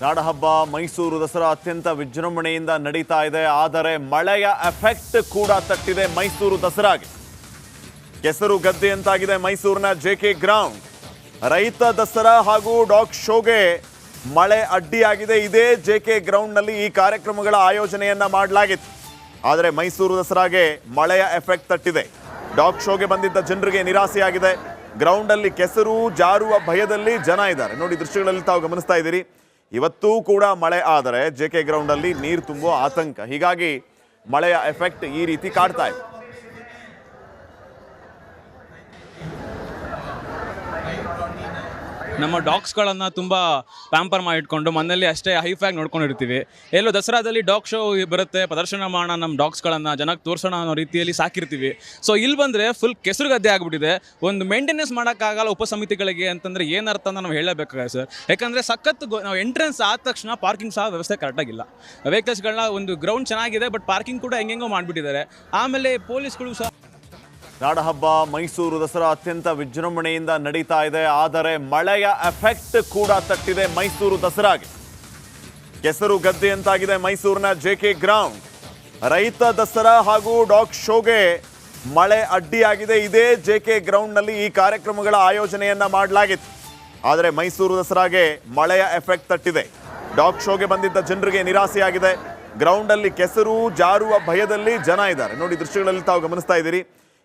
ನಾಡಹಬ್ಬ ಮೈಸೂರು ದಸರಾ ಅತ್ಯಂತ ವಿಜೃಂಭಣೆಯಿಂದ ನಡೀತಾ ಇದೆ, ಆದರೆ ಮಳೆಯ ಎಫೆಕ್ಟ್ ಕೂಡ ತಟ್ಟಿದೆ ಮೈಸೂರು ದಸರಾಗೆ. ಕೆಸರು ಗದ್ದೆಯಂತಾಗಿದೆ ಮೈಸೂರಿನ ಜೆ ಕೆ ಗ್ರೌಂಡ್ ರೈತ ದಸರಾ ಹಾಗೂ ಡಾಗ್ ಶೋಗೆ ಮಳೆ ಅಡ್ಡಿಯಾಗಿದೆ. ಇದೇ ಜೆ ಕೆ ಗ್ರೌಂಡ್ನಲ್ಲಿ ಈ ಕಾರ್ಯಕ್ರಮಗಳ ಆಯೋಜನೆಯನ್ನ ಮಾಡಲಾಗಿತ್ತು. ಆದರೆ ಮೈಸೂರು ದಸರಾಗೆ ಮಳೆಯ ಎಫೆಕ್ಟ್ ತಟ್ಟಿದೆ. ಡಾಗ್ ಶೋಗೆ ಬಂದಿದ್ದ ಜನರಿಗೆ ನಿರಾಸೆಯಾಗಿದೆ. ಗ್ರೌಂಡಲ್ಲಿ ಕೆಸರು, ಜಾರುವ ಭಯದಲ್ಲಿ ಜನ ಇದ್ದಾರೆ. ನೋಡಿ ದೃಶ್ಯಗಳಲ್ಲಿ ತಾವು ಗಮನಿಸ್ತಾ ಇದ್ದೀರಿ. ಇವತ್ತೂ ಕೂಡ ಮಳೆ ಆದರೆ ಜೆ ಕೆ ಗ್ರೌಂಡಲ್ಲಿ ನೀರು ತುಂಬುವ ಆತಂಕ. ಹೀಗಾಗಿ ಮಳೆಯ ಎಫೆಕ್ಟ್ ಈ ರೀತಿ ಕಾಡ್ತಾ ಇದೆ. ನಮ್ಮ ಡಾಗ್ಸ್ಗಳನ್ನು ತುಂಬ ಪ್ಯಾಂಪರ್ ಮಾಡಿಟ್ಕೊಂಡು ಮನೆಯಲ್ಲಿ ಅಷ್ಟೇ ಹೈಫಾಗಿ ನೋಡ್ಕೊಂಡಿರ್ತೀವಿ. ಎಲ್ಲೋ ದಸರಾದಲ್ಲಿ ಡಾಗ್ ಶೋ ಬರುತ್ತೆ, ಪ್ರದರ್ಶನ ಮಾಡೋಣ, ನಮ್ಮ ಡಾಗ್ಸ್ಗಳನ್ನು ಜನಕ್ಕೆ ತೋರಿಸೋಣ ಅನ್ನೋ ರೀತಿಯಲ್ಲಿ ಸಾಕಿರ್ತೀವಿ. ಸೊ ಇಲ್ಲಿ ಬಂದರೆ ಫುಲ್ ಕೆಸರು ಗದ್ದೆ ಆಗಿಬಿಟ್ಟಿದೆ. ಒಂದು ಮೇಂಟೆನೆನ್ಸ್ ಮಾಡೋಕ್ಕಾಗಲ್ಲ ಉಪಸಮಿತಿಗಳಿಗೆ ಅಂತಂದರೆ ಏನರ್ಥ ಅಂತ ನಾವು ಹೇಳಬೇಕಾಗ ಸರ್ ಯಾಕಂದರೆ ಸಖತ್ ನಾವು ಎಂಟ್ರೆನ್ಸ್ ಆದ ತಕ್ಷಣ ಪಾರ್ಕಿಂಗ್ ಸಹ ವ್ಯವಸ್ಥೆ ಕರೆಕ್ಟಾಗಿಲ್ಲ ವೆಹಿಕಲ್ಸ್ಗಳನ್ನ ಒಂದು ಗ್ರೌಂಡ್ ಚೆನ್ನಾಗಿದೆ ಬಟ್ ಪಾರ್ಕಿಂಗ್ ಕೂಡ ಹೆಂಗೆಂಗೋ ಮಾಡಿಬಿಟ್ಟಿದ್ದಾರೆ. ಆಮೇಲೆ ಪೊಲೀಸ್ಗಳು ಸಹ ನಾಡಹಬ್ಬ ಮೈಸೂರು ದಸರಾ ಅತ್ಯಂತ ವಿಜೃಂಭಣೆಯಿಂದ ನಡೀತಾ ಇದೆ, ಆದರೆ ಮಳೆಯ ಎಫೆಕ್ಟ್ ಕೂಡ ತಟ್ಟಿದೆ ಮೈಸೂರು ದಸರಾಗೆ. ಕೆಸರು ಗದ್ದೆಯಂತಾಗಿದೆ ಮೈಸೂರಿನ ಜೆ ಕೆ ಗ್ರೌಂಡ್ ರೈತ ದಸರಾ ಹಾಗೂ ಡಾಗ್ ಶೋಗೆ ಮಳೆ ಅಡ್ಡಿಯಾಗಿದೆ. ಇದೇ ಜೆ ಕೆ ಗ್ರೌಂಡ್ನಲ್ಲಿ ಈ ಕಾರ್ಯಕ್ರಮಗಳ ಆಯೋಜನೆಯನ್ನ ಮಾಡಲಾಗಿತ್ತು. ಆದರೆ ಮೈಸೂರು ದಸರಾಗೆ ಮಳೆಯ ಎಫೆಕ್ಟ್ ತಟ್ಟಿದೆ. ಡಾಗ್ ಶೋಗೆ ಬಂದಿದ್ದ ಜನರಿಗೆ ನಿರಾಸೆಯಾಗಿದೆ. ಗ್ರೌಂಡಲ್ಲಿ ಕೆಸರು, ಜಾರುವ ಭಯದಲ್ಲಿ ಜನ ಇದ್ದಾರೆ. ನೋಡಿ ದೃಶ್ಯಗಳಲ್ಲಿ ತಾವು ಗಮನಿಸ್ತಾ ಇದ್ದೀರಿ.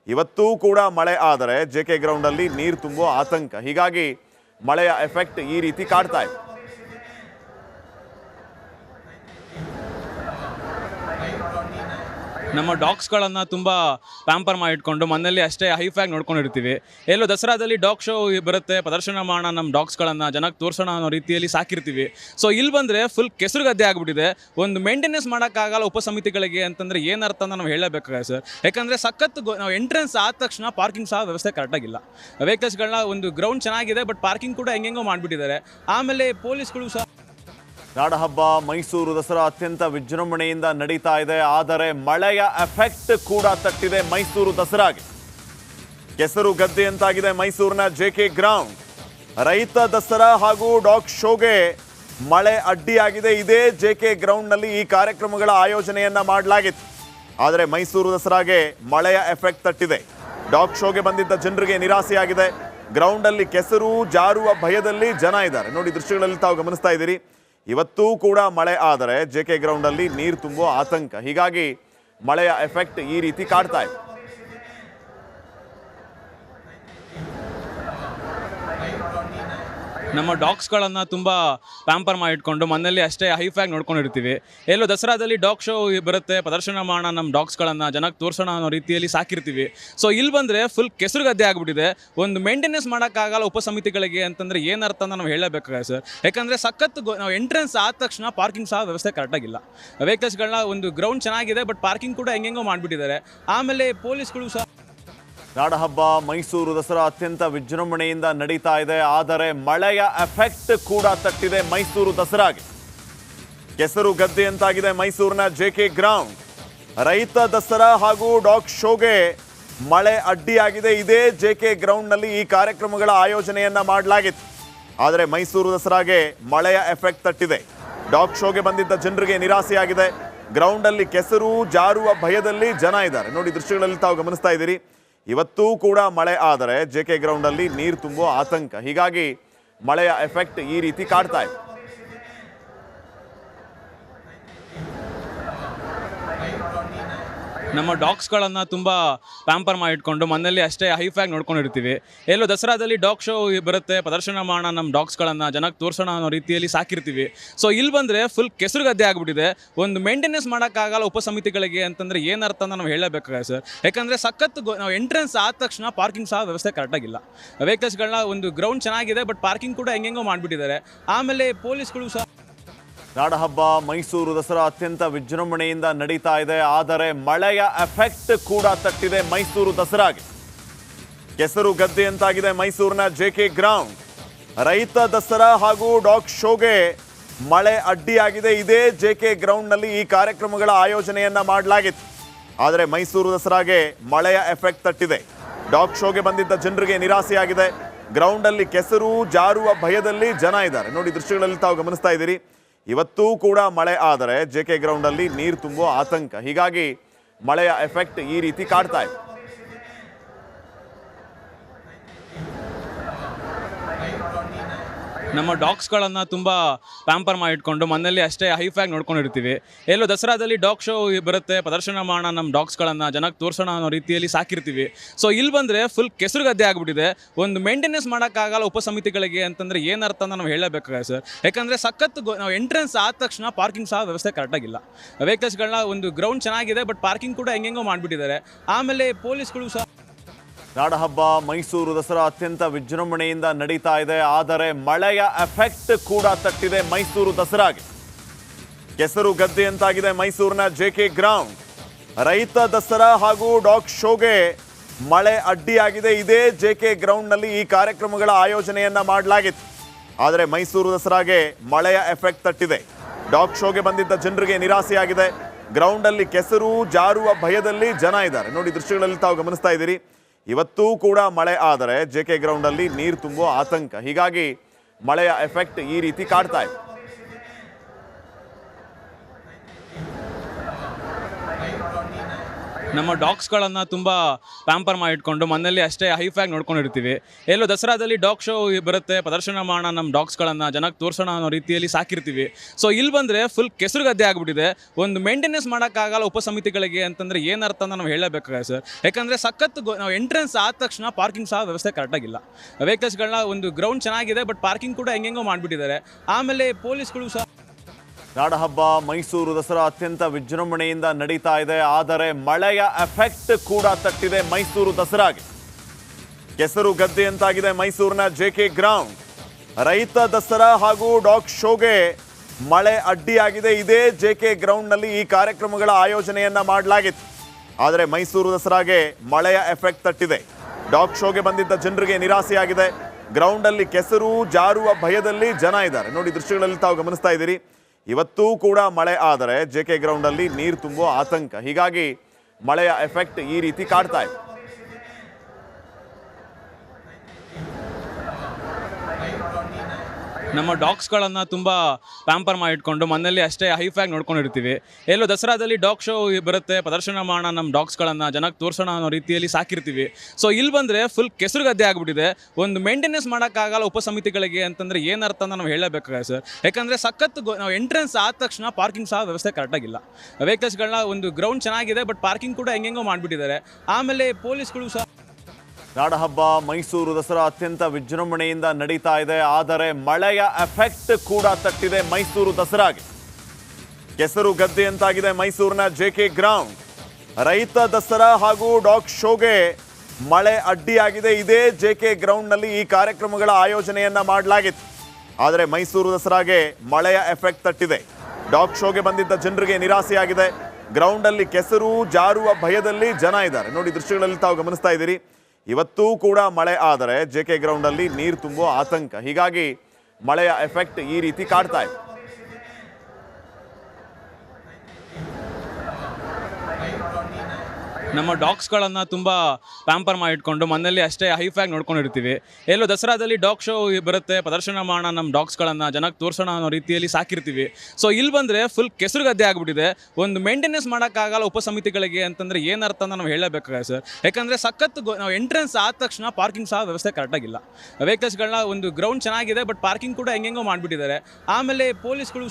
ಇವತ್ತೂ ಕೂಡ ಮಳೆ ಆದರೆ ಜೆ ಕೆ ಗ್ರೌಂಡಲ್ಲಿ ನೀರು ತುಂಬುವ ಆತಂಕ. ಹೀಗಾಗಿ ಮಳೆಯ ಎಫೆಕ್ಟ್ ಈ ರೀತಿ ಕಾಡ್ತಾ ಇದೆ. ನಮ್ಮ ಡಾಗ್ಸ್ಗಳನ್ನು ತುಂಬ ಪ್ಯಾಂಪರ್ ಮಾಡಿಟ್ಕೊಂಡು ಮನೆಯಲ್ಲಿ ಅಷ್ಟೇ ಹೈಫಾಗಿ ನೋಡ್ಕೊಂಡಿರ್ತೀವಿ. ಎಲ್ಲೋ ದಸರಾದಲ್ಲಿ ಡಾಗ್ ಶೋ ಬರುತ್ತೆ, ಪ್ರದರ್ಶನ ಮಾಡೋಣ, ನಮ್ಮ ಡಾಗ್ಸ್ಗಳನ್ನು ಜನಕ್ಕೆ ತೋರಿಸೋಣ ಅನ್ನೋ ರೀತಿಯಲ್ಲಿ ಸಾಕಿರ್ತೀವಿ. ಸೊ ಇಲ್ಲಿ ಬಂದರೆ ಫುಲ್ ಕೆಸರು ಗದ್ದೆ ಆಗಿಬಿಟ್ಟಿದೆ. ಒಂದು ಮೇಂಟೆನೆನ್ಸ್ ಮಾಡೋಕ್ಕಾಗಲ್ಲ ಉಪಸಮಿತಿಗಳಿಗೆ ಅಂತಂದರೆ ಏನರ್ಥ ಅಂತ ನಾವು ಹೇಳಬೇಕಾಗ ಸರ್ ಯಾಕಂದರೆ ಸಖತ್ ನಾವು ಎಂಟ್ರೆನ್ಸ್ ಆದ ತಕ್ಷಣ ಪಾರ್ಕಿಂಗ್ ಸಹ ವ್ಯವಸ್ಥೆ ಕರೆಕ್ಟಾಗಿಲ್ಲ ವೆಹಿಕಲ್ಸ್ಗಳನ್ನ ಒಂದು ಗ್ರೌಂಡ್ ಚೆನ್ನಾಗಿದೆ ಬಟ್ ಪಾರ್ಕಿಂಗ್ ಕೂಡ ಹೆಂಗೆಂಗೋ ಮಾಡಿಬಿಟ್ಟಿದ್ದಾರೆ. ಆಮೇಲೆ ಪೊಲೀಸ್ಗಳು ಸಹ ನಾಡಹಬ್ಬ ಮೈಸೂರು ದಸರಾ ಅತ್ಯಂತ ವಿಜೃಂಭಣೆಯಿಂದ ನಡೀತಾ ಇದೆ, ಆದರೆ ಮಳೆಯ ಎಫೆಕ್ಟ್ ಕೂಡ ತಟ್ಟಿದೆ ಮೈಸೂರು ದಸರಾಗೆ. ಕೆಸರು ಗದ್ದೆಯಂತಾಗಿದೆ ಮೈಸೂರಿನ ಜೆ ಕೆ ಗ್ರೌಂಡ್. ರೈತ ದಸರಾ ಹಾಗೂ ಡಾಗ್ ಶೋಗೆ ಮಳೆ ಅಡ್ಡಿಯಾಗಿದೆ. ಇದೇ ಜೆ ಕೆ ಗ್ರೌಂಡ್ನಲ್ಲಿ ಈ ಕಾರ್ಯಕ್ರಮಗಳ ಆಯೋಜನೆಯನ್ನ ಮಾಡಲಾಗಿತ್ತು. ಆದರೆ ಮೈಸೂರು ದಸರಾಗೆ ಮಳೆಯ ಎಫೆಕ್ಟ್ ತಟ್ಟಿದೆ. ಡಾಗ್ ಶೋಗೆ ಬಂದಿದ್ದ ಜನರಿಗೆ ನಿರಾಸೆಯಾಗಿದೆ. ಗ್ರೌಂಡಲ್ಲಿ ಕೆಸರು, ಜಾರುವ ಭಯದಲ್ಲಿ ಜನ ಇದ್ದಾರೆ. ನೋಡಿ ದೃಶ್ಯಗಳಲ್ಲಿ ತಾವು ಗಮನಿಸ್ತಾ ಇದ್ದೀರಿ. ಇವತ್ತೂ ಕೂಡ ಮಳೆ ಆದರೆ ಜೆ ಕೆ ಗ್ರೌಂಡಲ್ಲಿ ನೀರು ತುಂಬುವ ಆತಂಕ. ಹೀಗಾಗಿ ಮಳೆಯ ಎಫೆಕ್ಟ್ ಈ ರೀತಿ ಕಾಡ್ತಾ ಇದೆ. ನಮ್ಮ ಡಾಗ್ಸ್ಗಳನ್ನು ತುಂಬ ಪ್ಯಾಂಪರ್ ಮಾಡಿಟ್ಕೊಂಡು ಮನೆಯಲ್ಲಿ ಅಷ್ಟೇ ಹೈಫಾಗಿ ನೋಡ್ಕೊಂಡಿರ್ತೀವಿ. ಎಲ್ಲೋ ದಸರಾದಲ್ಲಿ ಡಾಗ್ ಶೋ ಬರುತ್ತೆ, ಪ್ರದರ್ಶನ ಮಾಡೋಣ ನಮ್ಮ ಡಾಗ್ಸ್ಗಳನ್ನು ಜನಕ್ಕೆ ತೋರಿಸೋಣ ಅನ್ನೋ ರೀತಿಯಲ್ಲಿ ಸಾಕಿರ್ತೀವಿ. ಸೊ ಇಲ್ಲಿ ಬಂದರೆ ಫುಲ್ ಕೆಸರು ಗದ್ದೆ ಆಗಿಬಿಟ್ಟಿದೆ. ಒಂದು ಮೇಂಟೆನೆನ್ಸ್ ಮಾಡೋಕ್ಕಾಗಲ್ಲ ಉಪಸಮಿತಿಗಳಿಗೆ ಅಂತಂದರೆ ಏನರ್ಥ ಅಂತ ನಾವು ಹೇಳಬೇಕಾಗ ಸರ್ ಯಾಕಂದರೆ ಸಖತ್ ನಾವು ಎಂಟ್ರೆನ್ಸ್ ಆದ ತಕ್ಷಣ ಪಾರ್ಕಿಂಗ್ ಸಹ ವ್ಯವಸ್ಥೆ ಕರೆಕ್ಟಾಗಿಲ್ಲ ವೆಹಿಕಲ್ಸ್ಗಳನ್ನ ಒಂದು ಗ್ರೌಂಡ್ ಚೆನ್ನಾಗಿದೆ ಬಟ್ ಪಾರ್ಕಿಂಗ್ ಕೂಡ ಹೆಂಗೆಂಗೋ ಮಾಡಿಬಿಟ್ಟಿದ್ದಾರೆ. ಆಮೇಲೆ ಪೊಲೀಸ್ಗಳು ಸಹ ನಾಡಹಬ್ಬ ಮೈಸೂರು ದಸರಾ ಅತ್ಯಂತ ವಿಜೃಂಭಣೆಯಿಂದ ನಡೀತಾ ಇದೆ, ಆದರೆ ಮಳೆಯ ಎಫೆಕ್ಟ್ ಕೂಡ ತಟ್ಟಿದೆ ಮೈಸೂರು ದಸರಾಗೆ. ಕೆಸರು ಗದ್ದೆಯಂತಾಗಿದೆ ಮೈಸೂರಿನ ಜೆ ಕೆ ಗ್ರೌಂಡ್ ರೈತ ದಸರಾ ಹಾಗೂ ಡಾಗ್ ಶೋಗೆ ಮಳೆ ಅಡ್ಡಿಯಾಗಿದೆ. ಇದೇ ಜೆ ಕೆ ಗ್ರೌಂಡ್ನಲ್ಲಿ ಈ ಕಾರ್ಯಕ್ರಮಗಳ ಆಯೋಜನೆಯನ್ನ ಮಾಡಲಾಗಿತ್ತು. ಆದರೆ ಮೈಸೂರು ದಸರಾಗೆ ಮಳೆಯ ಎಫೆಕ್ಟ್ ತಟ್ಟಿದೆ. ಡಾಗ್ ಶೋಗೆ ಬಂದಿದ್ದ ಜನರಿಗೆ ನಿರಾಸೆಯಾಗಿದೆ. ಗ್ರೌಂಡಲ್ಲಿ ಕೆಸರು, ಜಾರುವ ಭಯದಲ್ಲಿ ಜನ ಇದ್ದಾರೆ. ನೋಡಿ ದೃಶ್ಯಗಳಲ್ಲಿ ತಾವು ಗಮನಿಸ್ತಾ ಇದ್ದೀರಿ. ಇವತ್ತೂ ಕೂಡ ಮಳೆ ಆದರೆ ಜೆ ಕೆ ಗ್ರೌಂಡಲ್ಲಿ ನೀರು ತುಂಬುವ ಆತಂಕ. ಹೀಗಾಗಿ ಮಳೆಯ ಎಫೆಕ್ಟ್ ಈ ರೀತಿ ಕಾಡ್ತಾ ಇದೆ. ನಮ್ಮ ಡಾಗ್ಸ್ಗಳನ್ನು ತುಂಬ ಪ್ಯಾಂಪರ್ ಮಾಡಿಟ್ಕೊಂಡು ಮನೆಯಲ್ಲಿ ಅಷ್ಟೇ ಹೈಫಾಗಿ ನೋಡ್ಕೊಂಡಿರ್ತೀವಿ. ಎಲ್ಲೋ ದಸರಾದಲ್ಲಿ ಡಾಗ್ ಶೋ ಬರುತ್ತೆ, ಪ್ರದರ್ಶನ ಮಾಡೋಣ, ನಮ್ಮ ಡಾಗ್ಸ್ಗಳನ್ನು ಜನಕ್ಕೆ ತೋರಿಸೋಣ ಅನ್ನೋ ರೀತಿಯಲ್ಲಿ ಸಾಕಿರ್ತೀವಿ. ಸೊ ಇಲ್ಲಿ ಬಂದರೆ ಫುಲ್ ಕೆಸರು ಗದ್ದೆ ಆಗಿಬಿಟ್ಟಿದೆ. ಒಂದು ಮೇಂಟೆನೆನ್ಸ್ ಮಾಡೋಕ್ಕಾಗಲ್ಲ ಉಪಸಮಿತಿಗಳಿಗೆ ಅಂತಂದರೆ ಏನರ್ಥ ಅಂತ ನಾವು ಹೇಳಬೇಕಾಗ ಸರ್ ಯಾಕಂದರೆ ಸಖತ್ ನಾವು ಎಂಟ್ರೆನ್ಸ್ ಆದ ತಕ್ಷಣ ಪಾರ್ಕಿಂಗ್ ಸಹ ವ್ಯವಸ್ಥೆ ಕರೆಕ್ಟಾಗಿಲ್ಲ ವೆಹಿಕಲ್ಸ್ಗಳನ್ನ ಒಂದು ಗ್ರೌಂಡ್ ಚೆನ್ನಾಗಿದೆ ಬಟ್ ಪಾರ್ಕಿಂಗ್ ಕೂಡ ಹೆಂಗೆಂಗೋ ಮಾಡಿಬಿಟ್ಟಿದ್ದಾರೆ. ಆಮೇಲೆ ಪೊಲೀಸ್ಗಳು ಸಹ ನಾಡಹಬ್ಬ ಮೈಸೂರು ದಸರಾ ಅತ್ಯಂತ ವಿಜೃಂಭಣೆಯಿಂದ ನಡೀತಾ ಇದೆ, ಆದರೆ ಮಳೆಯ ಎಫೆಕ್ಟ್ ಕೂಡ ತಟ್ಟಿದೆ ಮೈಸೂರು ದಸರಾಗೆ. ಕೆಸರು ಗದ್ದೆಯಂತಾಗಿದೆ ಮೈಸೂರಿನ ಜೆ ಕೆ ಗ್ರೌಂಡ್. ರೈತ ದಸರಾ ಹಾಗೂ ಡಾಗ್ ಶೋಗೆ ಮಳೆ ಅಡ್ಡಿಯಾಗಿದೆ. ಇದೇ ಜೆ ಕೆ ಗ್ರೌಂಡ್ನಲ್ಲಿ ಈ ಕಾರ್ಯಕ್ರಮಗಳ ಆಯೋಜನೆಯನ್ನ ಮಾಡಲಾಗಿತ್ತು. ಆದರೆ ಮೈಸೂರು ದಸರಾಗೆ ಮಳೆಯ ಎಫೆಕ್ಟ್ ತಟ್ಟಿದೆ. ಡಾಗ್ ಶೋಗೆ ಬಂದಿದ್ದ ಜನರಿಗೆ ನಿರಾಸೆಯಾಗಿದೆ. ಗ್ರೌಂಡಲ್ಲಿ ಕೆಸರು, ಜಾರುವ ಭಯದಲ್ಲಿ ಜನ ಇದ್ದಾರೆ. ನೋಡಿ ದೃಶ್ಯಗಳಲ್ಲಿ ತಾವು ಗಮನಿಸ್ತಾ ಇದ್ದೀರಿ. ಇವತ್ತೂ ಕೂಡ ಮಳೆ ಆದರೆ ಜೆ ಕೆ ಗ್ರೌಂಡಲ್ಲಿ ನೀರು ತುಂಬುವ ಆತಂಕ. ಹೀಗಾಗಿ ಮಳೆಯ ಎಫೆಕ್ಟ್ ಈ ರೀತಿ ಕಾಡ್ತಾ ಇದೆ. ನಮ್ಮ ಡಾಗ್ಸ್ಗಳನ್ನು ತುಂಬ ಪ್ಯಾಂಪರ್ ಮಾಡಿಟ್ಕೊಂಡು ಮನೆಯಲ್ಲಿ ಅಷ್ಟೇ ಹೈಫಾಗಿ ನೋಡ್ಕೊಂಡಿರ್ತೀವಿ. ಎಲ್ಲೋ ದಸರಾದಲ್ಲಿ ಡಾಗ್ ಶೋ ಬರುತ್ತೆ, ಪ್ರದರ್ಶನ ಮಾಡೋಣ, ನಮ್ಮ ಡಾಗ್ಸ್ಗಳನ್ನು ಜನಕ್ಕೆ ತೋರಿಸೋಣ ಅನ್ನೋ ರೀತಿಯಲ್ಲಿ ಸಾಕಿರ್ತೀವಿ. ಸೊ ಇಲ್ಲಿ ಬಂದರೆ ಫುಲ್ ಕೆಸರು ಗದ್ದೆ ಆಗಿಬಿಟ್ಟಿದೆ. ಒಂದು ಮೇಂಟೆನೆನ್ಸ್ ಮಾಡೋಕ್ಕಾಗಲ್ಲ ಉಪಸಮಿತಿಗಳಿಗೆ ಅಂತಂದರೆ ಏನರ್ಥ ಅಂತ ನಾವು ಹೇಳಬೇಕಾಗ ಸರ್ ಯಾಕಂದರೆ ಸಖತ್ ನಾವು ಎಂಟ್ರೆನ್ಸ್ ಆದ ತಕ್ಷಣ ಪಾರ್ಕಿಂಗ್ ಸಹ ವ್ಯವಸ್ಥೆ ಕರೆಕ್ಟಾಗಿಲ್ಲ ವೆಹಿಕಲ್ಸ್ಗಳನ್ನ ಒಂದು ಗ್ರೌಂಡ್ ಚೆನ್ನಾಗಿದೆ ಬಟ್ ಪಾರ್ಕಿಂಗ್ ಕೂಡ ಹೆಂಗೆಂಗೋ ಮಾಡಿಬಿಟ್ಟಿದ್ದಾರೆ. ಆಮೇಲೆ ಪೊಲೀಸ್ಗಳು ಸಹ ನಾಡಹಬ್ಬ ಮೈಸೂರು ದಸರಾ ಅತ್ಯಂತ ವಿಜೃಂಭಣೆಯಿಂದ ನಡೀತಾ ಇದೆ, ಆದರೆ ಮಳೆಯ ಎಫೆಕ್ಟ್ ಕೂಡ ತಟ್ಟಿದೆ ಮೈಸೂರು ದಸರಾಗೆ. ಕೆಸರು ಗದ್ದೆಯಂತಾಗಿದೆ ಮೈಸೂರಿನ ಜೆ ಕೆ ಗ್ರೌಂಡ್ ರೈತ ದಸರಾ ಹಾಗೂ ಡಾಗ್ ಶೋಗೆ ಮಳೆ ಅಡ್ಡಿಯಾಗಿದೆ. ಇದೇ ಜೆ ಕೆ ಗ್ರೌಂಡ್ನಲ್ಲಿ ಈ ಕಾರ್ಯಕ್ರಮಗಳ ಆಯೋಜನೆಯನ್ನ ಮಾಡಲಾಗಿತ್ತು. ಆದರೆ ಮೈಸೂರು ದಸರಾಗೆ ಮಳೆಯ ಎಫೆಕ್ಟ್ ತಟ್ಟಿದೆ. ಡಾಗ್ ಶೋಗೆ ಬಂದಿದ್ದ ಜನರಿಗೆ ನಿರಾಸೆಯಾಗಿದೆ. ಗ್ರೌಂಡಲ್ಲಿ ಕೆಸರು, ಜಾರುವ ಭಯದಲ್ಲಿ ಜನ ಇದ್ದಾರೆ. ನೋಡಿ ದೃಶ್ಯಗಳಲ್ಲಿ ತಾವು ಗಮನಿಸ್ತಾ ಇದ್ದೀರಿ. ಇವತ್ತೂ ಕೂಡ ಮಳೆ ಆದರೆ ಜೆ ಕೆ ಗ್ರೌಂಡಲ್ಲಿ ನೀರು ತುಂಬುವ ಆತಂಕ. ಹೀಗಾಗಿ ಮಳೆಯ ಎಫೆಕ್ಟ್ ಈ ರೀತಿ ಕಾಡ್ತಾ ಇದೆ. ನಮ್ಮ ಡಾಗ್ಸ್ಗಳನ್ನು ತುಂಬ ಪ್ಯಾಂಪರ್ ಮಾಡಿಟ್ಕೊಂಡು ಮನೆಯಲ್ಲಿ ಅಷ್ಟೇ ಹೈಫಾಗಿ ನೋಡ್ಕೊಂಡಿರ್ತೀವಿ. ಎಲ್ಲೋ ದಸರಾದಲ್ಲಿ ಡಾಗ್ ಶೋ ಬರುತ್ತೆ, ಪ್ರದರ್ಶನ ಮಾಡೋಣ, ನಮ್ಮ ಡಾಗ್ಸ್ಗಳನ್ನು ಜನಕ್ಕೆ ತೋರಿಸೋಣ ಅನ್ನೋ ರೀತಿಯಲ್ಲಿ ಸಾಕಿರ್ತೀವಿ. ಸೊ ಇಲ್ಲಿ ಬಂದರೆ ಫುಲ್ ಕೆಸರು ಗದ್ದೆ ಆಗಿಬಿಟ್ಟಿದೆ. ಒಂದು ಮೇಂಟೆನೆನ್ಸ್ ಮಾಡೋಕ್ಕಾಗಲ್ಲ ಉಪಸಮಿತಿಗಳಿಗೆ ಅಂತಂದರೆ ಏನರ್ಥ ಅಂತ ನಾವು ಹೇಳಬೇಕಾಗ ಸರ್ ಯಾಕಂದರೆ ಸಖತ್ ನಾವು ಎಂಟ್ರೆನ್ಸ್ ಆದ ತಕ್ಷಣ ಪಾರ್ಕಿಂಗ್ ಸಹ ವ್ಯವಸ್ಥೆ ಕರೆಕ್ಟಾಗಿಲ್ಲ ವೆಹಿಕಲ್ಸ್ಗಳನ್ನ ಒಂದು ಗ್ರೌಂಡ್ ಚೆನ್ನಾಗಿದೆ ಬಟ್ ಪಾರ್ಕಿಂಗ್ ಕೂಡ ಹೆಂಗೆಂಗೋ ಮಾಡಿಬಿಟ್ಟಿದ್ದಾರೆ. ಆಮೇಲೆ ಪೊಲೀಸ್ಗಳು ಸಹ ನಾಡಹಬ್ಬ ಮೈಸೂರು ದಸರಾ ಅತ್ಯಂತ ವಿಜೃಂಭಣೆಯಿಂದ ನಡೀತಾ ಇದೆ, ಆದರೆ ಮಳೆಯ ಎಫೆಕ್ಟ್ ಕೂಡ ತಟ್ಟಿದೆ ಮೈಸೂರು ದಸರಾಗೆ. ಕೆಸರು ಗದ್ದೆಯಂತಾಗಿದೆ ಮೈಸೂರಿನ ಜೆ ಕೆ ಗ್ರೌಂಡ್. ರೈತ ದಸರಾ ಹಾಗೂ ಡಾಗ್ ಶೋಗೆ ಮಳೆ ಅಡ್ಡಿಯಾಗಿದೆ. ಇದೇ ಜೆ ಕೆ ಗ್ರೌಂಡ್ನಲ್ಲಿ ಈ ಕಾರ್ಯಕ್ರಮಗಳ ಆಯೋಜನೆಯನ್ನ ಮಾಡಲಾಗಿತ್ತು. ಆದರೆ ಮೈಸೂರು ದಸರಾಗೆ ಮಳೆಯ ಎಫೆಕ್ಟ್ ತಟ್ಟಿದೆ. ಡಾಗ್ ಶೋಗೆ ಬಂದಿದ್ದ ಜನರಿಗೆ ನಿರಾಸೆಯಾಗಿದೆ. ಗ್ರೌಂಡಲ್ಲಿ ಕೆಸರು, ಜಾರುವ ಭಯದಲ್ಲಿ ಜನ ಇದ್ದಾರೆ. ನೋಡಿ ದೃಶ್ಯಗಳಲ್ಲಿ ತಾವು ಗಮನಿಸ್ತಾ ಇದ್ದೀರಿ. ಇವತ್ತೂ ಕೂಡ ಮಳೆ ಆದರೆ ಜೆ ಕೆ ಗ್ರೌಂಡಲ್ಲಿ ನೀರು ತುಂಬುವ ಆತಂಕ. ಹೀಗಾಗಿ ಮಳೆಯ ಎಫೆಕ್ಟ್ ಈ ರೀತಿ ಕಾಡ್ತಾ ಇದೆ. ನಮ್ಮ ಡಾಗ್ಸ್ಗಳನ್ನು ತುಂಬ ಪ್ಯಾಂಪರ್ ಮಾಡಿಟ್ಕೊಂಡು ಮನೆಯಲ್ಲಿ ಅಷ್ಟೇ ಹೈಫಾಗಿ ನೋಡ್ಕೊಂಡಿರ್ತೀವಿ. ಎಲ್ಲೋ ದಸರಾದಲ್ಲಿ ಡಾಗ್ ಶೋ ಬರುತ್ತೆ, ಪ್ರದರ್ಶನ ಮಾಡೋಣ ನಮ್ಮ ಡಾಗ್ಸ್ಗಳನ್ನು ಜನಕ್ಕೆ ತೋರಿಸೋಣ ಅನ್ನೋ ರೀತಿಯಲ್ಲಿ ಸಾಕಿರ್ತೀವಿ. ಸೊ ಇಲ್ಲಿ ಬಂದರೆ ಫುಲ್ ಕೆಸರು ಗದ್ದೆ ಆಗಿಬಿಟ್ಟಿದೆ. ಒಂದು ಮೇಂಟೆನೆನ್ಸ್ ಮಾಡೋಕ್ಕಾಗಲ್ಲ ಉಪಸಮಿತಿಗಳಿಗೆ ಅಂತಂದರೆ ಏನರ್ಥ ಅಂತ ನಾವು ಹೇಳಬೇಕಾಗ ಸರ್ ಯಾಕಂದರೆ ಸಖತ್ ನಾವು ಎಂಟ್ರೆನ್ಸ್ ಆದ ತಕ್ಷಣ ಪಾರ್ಕಿಂಗ್ ಸಹ ವ್ಯವಸ್ಥೆ ಕರೆಕ್ಟಾಗಿಲ್ಲ ವೆಹಿಕಲ್ಸ್ಗಳನ್ನ ಒಂದು ಗ್ರೌಂಡ್ ಚೆನ್ನಾಗಿದೆ ಬಟ್ ಪಾರ್ಕಿಂಗ್ ಕೂಡ ಹೆಂಗೆಂಗೋ ಮಾಡಿಬಿಟ್ಟಿದ್ದಾರೆ. ಆಮೇಲೆ ಪೊಲೀಸ್ಗಳು ಸಹ ನಾಡಹಬ್ಬ ಮೈಸೂರು ದಸರಾ ಅತ್ಯಂತ ವಿಜೃಂಭಣೆಯಿಂದ ನಡೀತಾ ಇದೆ, ಆದರೆ ಮಳೆಯ ಎಫೆಕ್ಟ್ ಕೂಡ ತಟ್ಟಿದೆ ಮೈಸೂರು ದಸರಾಗೆ. ಕೆಸರು ಗದ್ದೆಯಂತಾಗಿದೆ ಮೈಸೂರಿನ ಜೆ ಕೆ ಗ್ರೌಂಡ್ ರೈತ ದಸರಾ ಹಾಗೂ ಡಾಗ್ ಶೋಗೆ ಮಳೆ ಅಡ್ಡಿಯಾಗಿದೆ. ಇದೇ ಜೆ ಕೆ ಗ್ರೌಂಡ್ನಲ್ಲಿ ಈ ಕಾರ್ಯಕ್ರಮಗಳ ಆಯೋಜನೆಯನ್ನ ಮಾಡಲಾಗಿತ್ತು. ಆದರೆ ಮೈಸೂರು ದಸರಾಗೆ ಮಳೆಯ ಎಫೆಕ್ಟ್ ತಟ್ಟಿದೆ. ಡಾಗ್ ಶೋಗೆ ಬಂದಿದ್ದ ಜನರಿಗೆ ನಿರಾಸೆಯಾಗಿದೆ. ಗ್ರೌಂಡಲ್ಲಿ ಕೆಸರು, ಜಾರುವ ಭಯದಲ್ಲಿ ಜನ ಇದ್ದಾರೆ. ನೋಡಿ ದೃಶ್ಯಗಳಲ್ಲಿ ತಾವು ಗಮನಿಸ್ತಾ ಇದ್ದೀರಿ. ಇವತ್ತೂ ಕೂಡ ಮಳೆ ಆದರೆ ಜೆ ಕೆ ಗ್ರೌಂಡಲ್ಲಿ ನೀರು ತುಂಬುವ ಆತಂಕ. ಹೀಗಾಗಿ ಮಳೆಯ ಎಫೆಕ್ಟ್ ಈ ರೀತಿ ಕಾಡ್ತಾ ಇದೆ. ನಮ್ಮ ಡಾಗ್ಸ್ಗಳನ್ನು ತುಂಬ ಪ್ಯಾಂಪರ್ ಮಾಡಿಟ್ಕೊಂಡು ಮನೆಯಲ್ಲಿ ಅಷ್ಟೇ ಹೈಫಾಗಿ ನೋಡ್ಕೊಂಡಿರ್ತೀವಿ. ಎಲ್ಲೋ ದಸರಾದಲ್ಲಿ ಡಾಗ್ ಶೋ ಬರುತ್ತೆ, ಪ್ರದರ್ಶನ ಮಾಡೋಣ, ನಮ್ಮ ಡಾಗ್ಸ್ಗಳನ್ನು ಜನಕ್ಕೆ ತೋರಿಸೋಣ ಅನ್ನೋ ರೀತಿಯಲ್ಲಿ ಸಾಕಿರ್ತೀವಿ. ಸೊ ಇಲ್ಲಿ ಬಂದರೆ ಫುಲ್ ಕೆಸರು ಗದ್ದೆ ಆಗಿಬಿಟ್ಟಿದೆ. ಒಂದು ಮೇಂಟೆನೆನ್ಸ್ ಮಾಡೋಕ್ಕಾಗಲ್ಲ ಉಪಸಮಿತಿಗಳಿಗೆ ಅಂತಂದರೆ ಏನರ್ಥ ಅಂತ ನಾವು ಹೇಳಬೇಕಾಗ ಸರ್ ಯಾಕಂದರೆ ಸಖತ್ ನಾವು ಎಂಟ್ರೆನ್ಸ್ ಆದ ತಕ್ಷಣ ಪಾರ್ಕಿಂಗ್ ಸಹ ವ್ಯವಸ್ಥೆ ಕರೆಕ್ಟಾಗಿಲ್ಲ ವೆಹಿಕಲ್ಸ್ಗಳನ್ನ ಒಂದು ಗ್ರೌಂಡ್ ಚೆನ್ನಾಗಿದೆ ಬಟ್ ಪಾರ್ಕಿಂಗ್ ಕೂಡ ಹೆಂಗೆಂಗೋ ಮಾಡಿಬಿಟ್ಟಿದ್ದಾರೆ. ಆಮೇಲೆ ಪೊಲೀಸ್ಗಳು